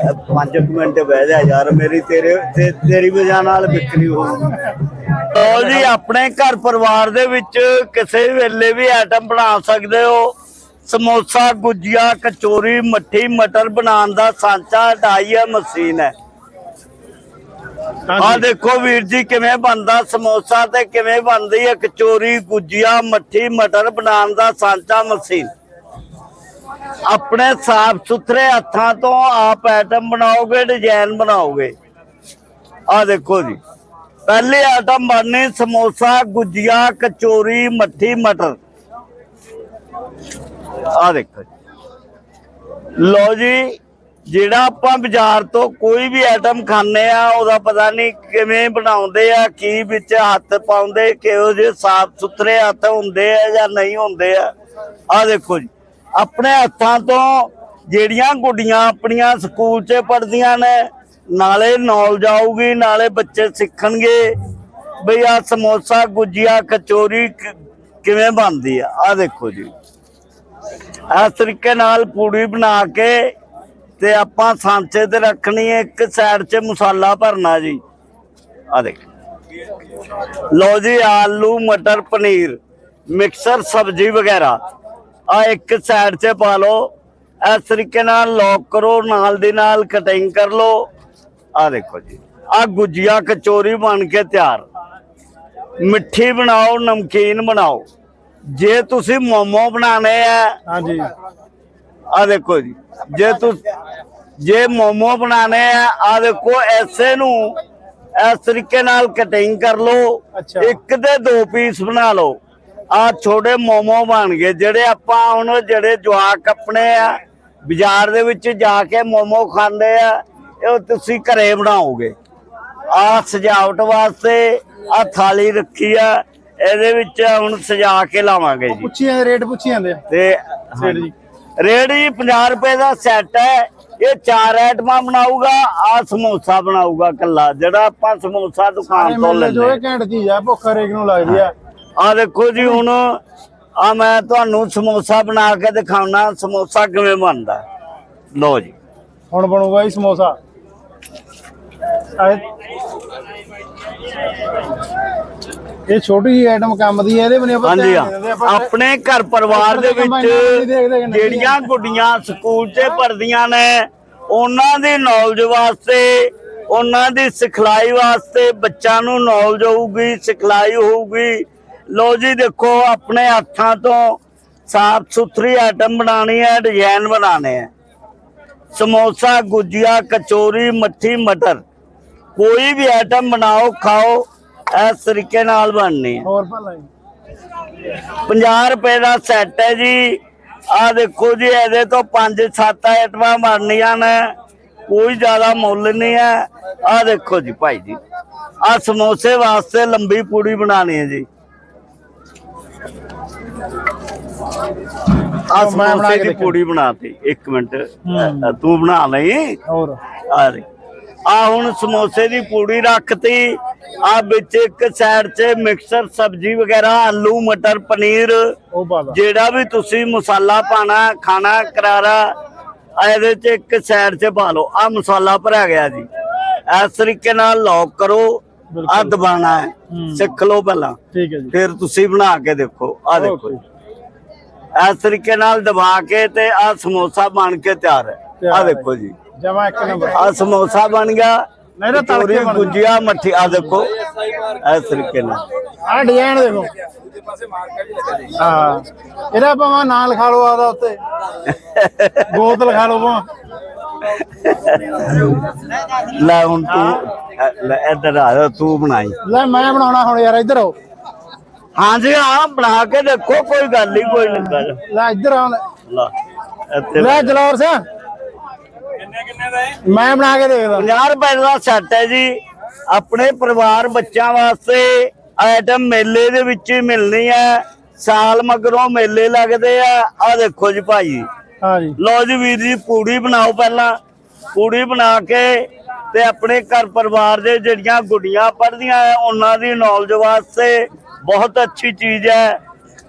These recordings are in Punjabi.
5 ਮਿੰਟ ਬਹਿ ਜਾ ਯਾਰ ਮੇਰੀ ਤੇਰੇ ਤੇ- ਤੇਰੀ ਵਜ੍ਹਾ ਨਾਲ ਵਿਕਰੀ ਹੋ ਲੋ ਜੀ ਆਪਣੇ ਘਰ ਪਰਿਵਾਰ ਦੇ ਵਿੱਚ ਕਿਸੇ ਵੇਲੇ ਵੀ ਆਈਟਮ ਬਣਾ ਸਕਦੇ ਹੋ। ਸਮੋਸਾ ਗੁਜੀਆ ਕਚੋਰੀ ਮੱਠੀ ਮਟਰ ਬਣਾਉਣ ਦਾ ਸਾਂਚਾ ਢਾਈ ਹੈ ਮਸ਼ੀਨ ਹੈ। ਆ ਦੇਖੋ ਵੀਰ ਜੀ ਕਿਵੇਂ ਬਣਦਾ ਸਮੋਸਾ ਤੇ ਕਿਵੇਂ ਬਣਦੀ ਹੈ ਕਚੋਰੀ ਗੁਜੀਆ ਮੱਠੀ ਮਟਰ ਬਣਾਉਣ ਦਾ ਸਾਂਚਾ ਮਸ਼ੀਨ? ਆਪਣੇ ਸਾਫ਼ ਸੁਥਰੇ ਹੱਥਾਂ ਤੋਂ ਆਪ ਆਈਟਮ ਬਣਾਓਗੇ ਡਿਜ਼ਾਈਨ ਬਣਾਓਗੇ। ਆ ਦੇਖੋ ਜੀ। ਪਹਿਲੇ ਆਈਟਮ ਬਣਨੀ ਸਮੋਸਾ, ਗੁਜੀਆ, ਕਚੋਰੀ, ਮੱਠੀ, ਮਟਰ। ਆ ਦੇਖੋ ਜੀ। ਲੋ ਜੀ, ਜਿਹੜਾ ਆਪਾਂ ਬਾਜ਼ਾਰ ਤੋਂ ਕੋਈ ਵੀ ਆਈਟਮ ਖਾਂਦੇ ਆ, ਉਹਦਾ ਪਤਾ ਨਹੀਂ ਕਿਵੇਂ ਬਣਾਉਂਦੇ ਆ, ਕੀ ਵਿੱਚ ਹੱਥ ਪਾਉਂਦੇ, ਕਿਹੋ ਜਿਹੇ ਸਾਫ਼ ਸੁਥਰੇ ਹੱਥ ਹੁੰਦੇ ਆ ਜਾਂ ਨਹੀਂ ਹੁੰਦੇ ਆ। ਆ ਦੇਖੋ ਜੀ। ਆਪਣੇ ਹੱਥਾਂ ਤੋਂ ਜਿਹੜੀਆਂ ਗੁੱਡੀਆਂ ਆਪਣੀਆਂ ਸਕੂਲ 'ਚ ਪੜ੍ਹਦੀਆਂ ਨੇ, ਨਾਲੇ ਨੌਲੇਜ ਆਊਗੀ, ਨਾਲੇ ਬੱਚੇ ਸਿੱਖਣਗੇ। ਬਈ ਆ ਸਮੋਸਾ, ਗੁਜੀਆ, ਕਚੋਰੀ ਕਿਵੇਂ ਬਣਦੀ ਆ? ਆ ਦੇਖੋ ਜੀ। ਇਸ ਤਰੀਕੇ ਨਾਲ ਪੂੜੀ ਬਣਾ ਕੇ ਤੇ ਆਪਾਂ ਸਾਂਚੇ ਤੇ ਰੱਖਣੀ ਹੈ, ਇੱਕ ਸਾਈਡ 'ਚ ਮਸਾਲਾ ਭਰਨਾ ਜੀ। ਆ ਦੇਖ। ਲਓ ਜੀ, ਆਲੂ, ਮਟਰ, ਪਨੀਰ, ਮਿਕਸਰ, ਸਬਜ਼ੀ ਵਗੈਰਾ। ਆ ਇੱਕ ਸਾਈਡ 'ਚ ਪਾ ਲਓ। ਇਸ ਤਰੀਕੇ ਨਾਲ ਲੌਕ ਕਰੋ ਨਾਲ ਦੀ ਨਾਲ ਕਟਿੰਗ ਕਰ ਲਓ। ਆ ਦੇਖੋ ਜੀ ਆ ਗੁਜੀਆ ਕਚੋਰੀ ਬਣ ਕੇ ਤਿਆਰ। ਮਿੱਠੀ ਬਣਾਓ ਨਮਕੀਨ ਬਣਾਓ। ਜੇ ਤੁਸੀਂ ਮੋਮੋ ਬਣਾਣੇ ਆ ਹਾਂਜੀ। ਆ ਦੇਖੋ ਜੀ ਜੇ ਤੂੰ ਜੇ ਮੋਮੋ ਬਣਾਣੇ ਆ ਆ ਦੇਖੋ ਐਸੇ ਨੂੰ ਇਸ ਤਰੀਕੇ ਨਾਲ ਕਟਿੰਗ ਕਰ ਲਓ। ਇੱਕ ਦੇ ਦੋ ਪੀਸ ਬਣਾ ਲਓ। ਆ ਛੋਟੇ ਮੋਮੋ ਬਣ ਗਏ ਜਿਹੜੇ ਆਪਾਂ ਹੁਣ ਜਿਹੜੇ ਜਵਾਕ ਆਪਣੇ ਆ ਬਾਜ਼ਾਰ ਦੇ ਵਿੱਚ ਜਾ ਕੇ ਮੋਮੋ ਖਾਂਦੇ ਆ ਇਹ ਤੁਸੀਂ ਘਰੇ ਬਣਾਓਗੇ। ਆ ਸਜਾਵਟ ਵਾਸਤੇ ਆ ਥਾਲੀ ਰੱਖੀ ਆ ਇਹਦੇ ਵਿੱਚ ਹੁਣ ਸਜਾ ਕੇ ਲਾਵਾਂਗੇ ਜੀ। ਪੁੱਛੀ ਜਾਂਦੇ ਰੇਟ ਪੁੱਛੀ ਜਾਂਦੇ ਤੇ ਜੀ। ਰੇਟ ਜੀ 50 ਰੁਪਏ ਦਾ ਸੈੱਟ ਹੈ ਇਹ ਚਾਰ ਆਈਟਮਾਂ ਬਣਾਊਗਾ ਆ ਸਮੋਸਾ ਬਣਾਊਗਾ ਕੱਲਾ ਜਿਹੜਾ ਆਪਾਂ ਸਮੋਸਾ ਦੁਕਾਨ ਤੋਂ ਜੋ ਲੈਂਦੇ ਇਹ ਘੈਂਟ ਚੀਜ਼ ਆ ਭੁੱਖ ਹਰੇਕ ਨੂੰ ਲੱਗਦੀ ਆ। ਆ ਦੇਖੋ ਜੀ ਹੁਣ ਆ ਮੈਂ ਤੁਹਾਨੂੰ ਸਮੋਸਾ ਬਣਾ ਕੇ ਦਿਖਾਉਣਾ ਸਮੋਸਾ ਕਿਵੇਂ ਬਣਦਾ ਲਓ ਜੀ ਹੁਣ ਬਣੂਗਾ ਜੀ ਸਮੋਸਾ ਇਹ ਛੋਟੀ ਜਿਹੀ ਆਈਟਮ ਕੰਮ ਦੀ ਹੈ ਇਹਦੇ ਬਣੇ ਆਪਾਂ ਹਾਂਜੀ ਹਾਂ। ਆਪਣੇ ਘਰ ਪਰਿਵਾਰ ਦੇ ਵਿੱਚ। ਜਿਹੜੀਆਂ ਗੁੱਡੀਆਂ ਸਕੂਲ 'ਚ ਪੜ੍ਹਦੀਆਂ ਨੇ ਉਹਨਾਂ ਦੀ ਨੌਲੇਜ ਵਾਸਤੇ ਉਹਨਾਂ ਦੀ ਸਿਖਲਾਈ ਵਾਸਤੇ ਬੱਚਿਆਂ ਨੂੰ ਨੌਲੇਜ ਹੋਊਗੀ ਸਿਖਲਾਈ ਹੋਊਗੀ ਲੋ ਜੀ ਦੇਖੋ ਆਪਣੇ ਹੱਥਾਂ ਤੋਂ ਸਾਫ਼ ਸੁਥਰੀ ਆਈਟਮ ਬਣਾਣੀ ਹੈ ਡਿਜ਼ਾਈਨ ਬਣਾਣੇ ਹੈ। ਸਮੋਸਾ ਗੁਜੀਆ ਕਚੋਰੀ ਮੱਠੀ ਮਟਰ ਕੋਈ ਵੀ ਆਈਟਮ ਬਣਾਓ ਖਾਓ ਇਸ ਤਰੀਕੇ ਨਾਲ ਬਣਨੀ ਹੈ। ਹੋਰ ਭਲਾ ਜੀ। 50 ਰੁਪਏ ਦਾ ਸੈੱਟ ਹੈ ਜੀ। ਆ ਦੇਖੋ ਜੀ ਇਹਦੇ ਤੋਂ 5-7 ਆਈਟਮਾਂ ਬਣਨੀਆਂ ਨੇ। ਕੋਈ ਜ਼ਿਆਦਾ ਮੁੱਲ ਨਹੀਂ ਹੈ। ਆ ਦੇਖੋ ਜੀ ਭਾਈ ਜੀ ਆ ਸਮੋਸੇ ਵਾਸਤੇ ਲੰਬੀ ਪੂੜੀ ਬਣਾਣੀ ਹੈ ਜੀ। ਆ ਮੈਂ ਬਣਾ ਕੇ। ਪੂੜੀ ਬਣਾਤੀ 1 ਮਿੰਟ। ਤੂੰ ਬਣਾ ਲਈ? ਹੋਰ। ਆ ਦੇ ਆ ਹੁਣ ਸਮੋਸੇ ਦੀ ਪੂੜੀ ਰੱਖਤੀ। ਆ ਵਿੱਚ ਇੱਕ ਸਾਈਡ 'ਚ ਮਿਕਸਰ ਸਬਜ਼ੀ ਵਗੈਰਾ ਆਲੂ ਮਟਰ ਪਨੀਰ। ਜਿਹੜਾ ਵੀ ਤੁਸੀਂ ਮਸਾਲਾ ਪਾਣਾ ਖਾਣਾ ਕਰਾਰਾ ਇਹਦੇ 'ਚ ਇੱਕ ਸਾਈਡ 'ਚ ਪਾ ਲਓ। ਆ ਮਸਾਲਾ ਭਰਿਆ ਗਿਆ ਜੀ। ਇਸ ਤਰੀਕੇ ਨਾਲ ਲੌਕ ਕਰੋ। ਆ ਬਿਲਕੁਲ। ਦਬਾਣਾ ਹੈ। ਸਿੱਖ ਲਓ ਪਹਿਲਾਂ। ਠੀਕ ਹੈ ਜੀ। ਫਿਰ ਤੁਸੀਂ ਬਣਾ ਕੇ ਦੇਖੋ। ਆ ਦੇਖੋ। ਇਸ ਤਰੀਕੇ ਨਾਲ ਦਬਾ ਕੇ ਤੇ ਆ ਸਮੋਸਾ ਬਣ ਕੇ ਤਿਆਰ ਹੈ। ਆ ਦੇਖੋ ਜੀ। ਜਮਾ ਇੱਕ ਨੰਬਰ। ਆ ਸਮੋਸਾ ਬਣ ਗਿਆ। ਨਹੀਂ ਤਾਂ ਤੜਕੇ ਕਚੋਰੀ, ਬਣ। ਗੁਜੀਆ ਮੱਠੀ ਆ ਦੇਖੋ। ਇਸ ਤਰੀਕੇ ਨਾਲ। ਆਹ ਡਿਜ਼ਾਈਨ ਦੇਖੋ। ਹਾਂ। ਇਹਦਾ ਭਾਵੇਂ ਨਾਂ ਲਿਖਾ ਲਓ ਆਦਾ ਉੱਤੇ। ਗੋਤ ਲਿਖਾ ਲਓ ਭਾਵੇਂ। ਲੈ ਹੁਣ ਤੂੰ ਲੈ ਇੱਧਰ ਆ ਜਾ, ਤੂੰ ਬਣਾਈ। ਲੈ ਮੈਂ ਬਣਾਉਣਾ ਹੁਣ ਯਾਰ ਇੱਧਰ ਆਓ। ਹਾਂਜੀ ਹਾਂ ਬਣਾ ਕੇ ਦੇਖੋ ਕੋਈ ਗੱਲ ਨਹੀਂ ਕੋਈ ਨਹੀਂ ਗੱਲ ਲੈ ਇੱਧਰ ਆ ਲੈ। ਲਾ ਇੱਥੇ ਲੈ ਜਲੌਰ ਸਿੰਘ। ਮੈਂ ਬਣਾ ਕੇ ਦੇਖਦਾ। 50 ਰੁਪਏ ਦਾ ਸੈੱਟ ਹੈ ਜੀ। ਆਪਣੇ ਪਰਿਵਾਰ ਬੱਚਿਆਂ ਵਾਸਤੇ ਆਈਟਮ ਮੇਲੇ ਦੇ ਵਿੱਚ ਹੀ ਮਿਲਣੀ ਹੈ। ਸਾਲ ਮਗਰੋਂ ਮੇਲੇ ਲੱਗਦੇ ਆ। ਆ ਦੇਖੋ ਜੀ ਭਾਈ। ਹਾਂ ਜੀ ਲੋ ਜੀ ਵੀਰ ਜੀ ਪੂੜੀ ਬਣਾਓ ਪਹਿਲਾਂ। ਪੂੜੀ ਬਣਾ ਕੇ ਤੇ ਆਪਣੇ ਘਰ ਪਰਿਵਾਰ ਦੇ ਜਿਹੜੀਆਂ ਗੁੱਡੀਆਂ ਪੜ੍ਹਦੀਆਂ ਆ ਉਹਨਾਂ ਦੀ ਨੌਲੇਜ ਵਾਸਤੇ ਬਹੁਤ ਅੱਛੀ ਚੀਜ਼ ਹੈ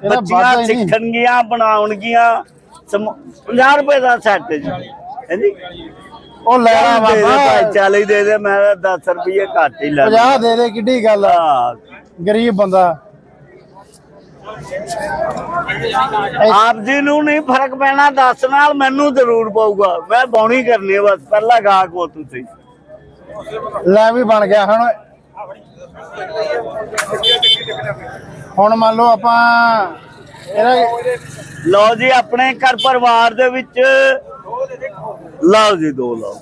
ਬੱਚੀਆਂ। ਸਿੱਖਣਗੀਆਂ ਬਣਾਉਣਗੀਆਂ। ਸਮ- 50 ਰੁਪਏ ਦਾ ਸੈੱਟ ਜੀ। ਹਾਂਜੀ। ਉਹ ਲੈ ਆ ਬਾਬਾ ਭਾਈ 40 ਦੇ ਦੇ ਮੈਂ 10 ਰੁਪਏ ਘੱਟ ਹੀ ਲੈ 50 ਦੇ ਦੇ ਕਿੱਡੀ ਗੱਲ ਆ। ਗਰੀਬ ਬੰਦਾ। ਆਪ ਜੀ ਨੂੰ ਨਹੀਂ ਫ਼ਰਕ ਪੈਣਾ 10 ਨਾਲ ਮੈਨੂੰ ਜ਼ਰੂਰ ਪਊਗਾ। ਮੈਂ ਬੌਣੀ ਕਰਨੀ ਹੈ ਬਸ ਪਹਿਲਾ ਗਾਹਕ ਹੋ ਤੁਸੀਂ। ਲੈ ਵੀ ਬਣ ਗਿਆ ਹੁਣ। ਹੁਣ ਮੰਨ ਲਓ ਆਪਾਂ ਇਹਦਾ ਲਓ ਜੀ ਆਪਣੇ ਘਰ ਪਰਿਵਾਰ ਦੇ ਵਿੱਚ ਲਓ ਜੀ ਦੋ ਲਓ।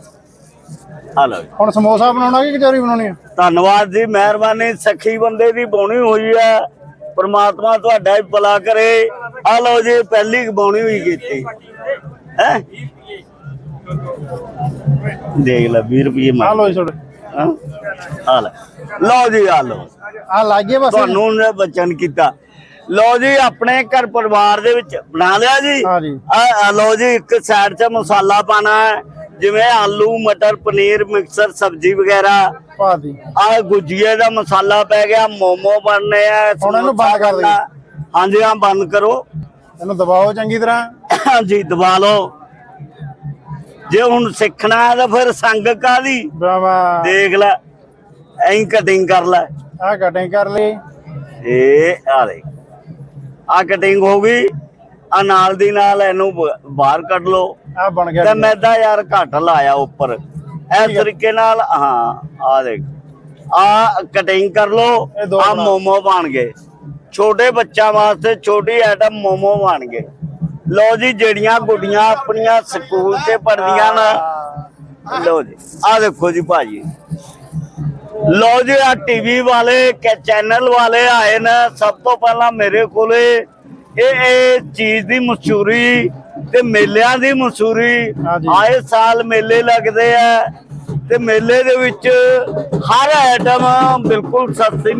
ਆ ਜੀ। ਹੁਣ ਸਮੋਸਾ ਬਣਾਉਣਾ ਕਿ ਕਚੌਰੀ ਬਣਾਉਣੀ ਆ? ਧੰਨਵਾਦ ਜੀ ਮਿਹਰਬਾਨੀ ਸਖੀ ਬੰਦੇ ਦੀ ਬੋਣੀ ਹੋਈ ਹੈ ਪ੍ਰਮਾਤਮਾ ਤੁਹਾਡਾ ਹੀ ਭਲਾ ਕਰੇ। ਆ ਲਓ ਜੀ ਪਹਿਲੀ ਬੋਣੀ ਹੋਈ ਕੀਤੀ। ਹੈ? ਦੇਖ ਲੈ 20 ਰੁਪਏ ਆ ਮਾਰ ਲੋ ਛੋੜ ਆ ਲੈ। ਲਓ ਜੀ ਆ ਲਓ। ਆ ਲਾਗੇ ਬਸ। ਤੁਹਾਨੂੰ ਉਹਨੇ ਬਚਨ ਕੀਤਾ। ਲਓ ਜੀ ਆਪਣੇ ਘਰ ਪਰਿਵਾਰ ਦੇ ਵਿੱਚ ਬਣਾ ਲਿਆ ਜੀ। ਆ ਆ ਲਓ ਜੀ ਇੱਕ ਸਾਈਡ 'ਚ ਮਸਾਲਾ ਪਾਣਾ ਹੈ। ਜਿਵੇਂ ਆਲੂ ਮਟਰ ਪਨੀਰ ਮਿਕਸਰ ਸਬਜ਼ੀ ਵਗੈਰਾ। ਪਾ ਦੀ। ਆ ਗੁਜੀਏ ਦਾ ਮਸਾਲਾ ਪੈ ਗਿਆ ਮੋਮੋ ਬਣਨੇ ਆ ਹੁਣ ਇਹਨੂੰ ਬੰਦ ਕਰ। ਬਣਨਾ। ਹਾਂਜੀ ਹਾਂ ਬੰਦ ਕਰੋ। ਇਹਨੂੰ ਦਬਾਓ ਚੰਗੀ ਤਰ੍ਹਾਂ। ਹਾਂਜੀ ਦਬਾ ਲਓ। ਜੇ ਹੁਣ ਸਿੱਖਣਾ ਹੈ ਤਾਂ ਫਿਰ ਸੰਗ ਕਾਦੀ ਦੇਖ ਲੈ ਐਂ ਕਟਿੰਗ ਕਰ ਲੈ। ਆ ਕਟਿੰਗ ਕਰ ਲਈ। ਇਹ ਆ ਦੇ ਆ ਕਟਿੰਗ ਹੋ ਗਈ। ਆ ਨਾਲ ਦੀ ਨਾਲ ਇਹਨੂੰ ਬ- ਬਾਹਰ ਕੱਢ ਲਓ। ਆ ਬਣ ਗਿਆ ਤੇ ਮੈਦਾ ਯਾਰ ਘੱਟ ਲਾਇਆ ਉੱਪਰ। ਇਸ ਤਰੀਕੇ ਨਾਲ ਹਾਂ ਆ ਦੇਖ। ਆ ਕਟਿੰਗ ਕਰ ਲਓ ਇਹ ਦੋ ਆ ਬਣਾ। ਮੋਮੋ ਬਣ ਗਏ। ਛੋਟੇ ਬੱਚਿਆਂ ਵਾਸਤੇ ਛੋਟੀ ਆਈਟਮ ਮੋਮੋ ਬਣ ਗਏ। ਲਓ ਜੀ ਜਿਹੜੀਆਂ ਗੁੱਡੀਆਂ ਆਪਣੀਆਂ ਸਕੂਲ ਤੇ ਪੜਦੀਆਂ ਨਾ। ਲਓ ਜੀ ਆ ਦੇਖੋ ਜੀ ਭਾਜੀ। ਲਓ ਜੀ ਆ ਟੀਵੀ ਵਾਲੇ ਕੇ ਚੈਨਲ ਵਾਲੇ ਆਏ ਨੇ। ਸਭ ਤੋਂ ਪਹਿਲਾਂ ਮੇਰੇ ਕੋਲੇ ਇਹ ਇਹ ਚੀਜ਼ ਦੀ ਮਸ਼ਹੂਰੀ ਤੇ ਮੇਲਿਆਂ ਦੀ ਮਸ਼ਹੂਰੀ। ਆਏ ਸਾਲ ਮੇਲੇ ਲੱਗਦੇ ਆ ਤੇ ਮੇਲੇ ਦੇ ਵਿੱਚ ਹਰ ਆਈਟਮ ਬਿਲਕੁਲ ਸਸਤੀ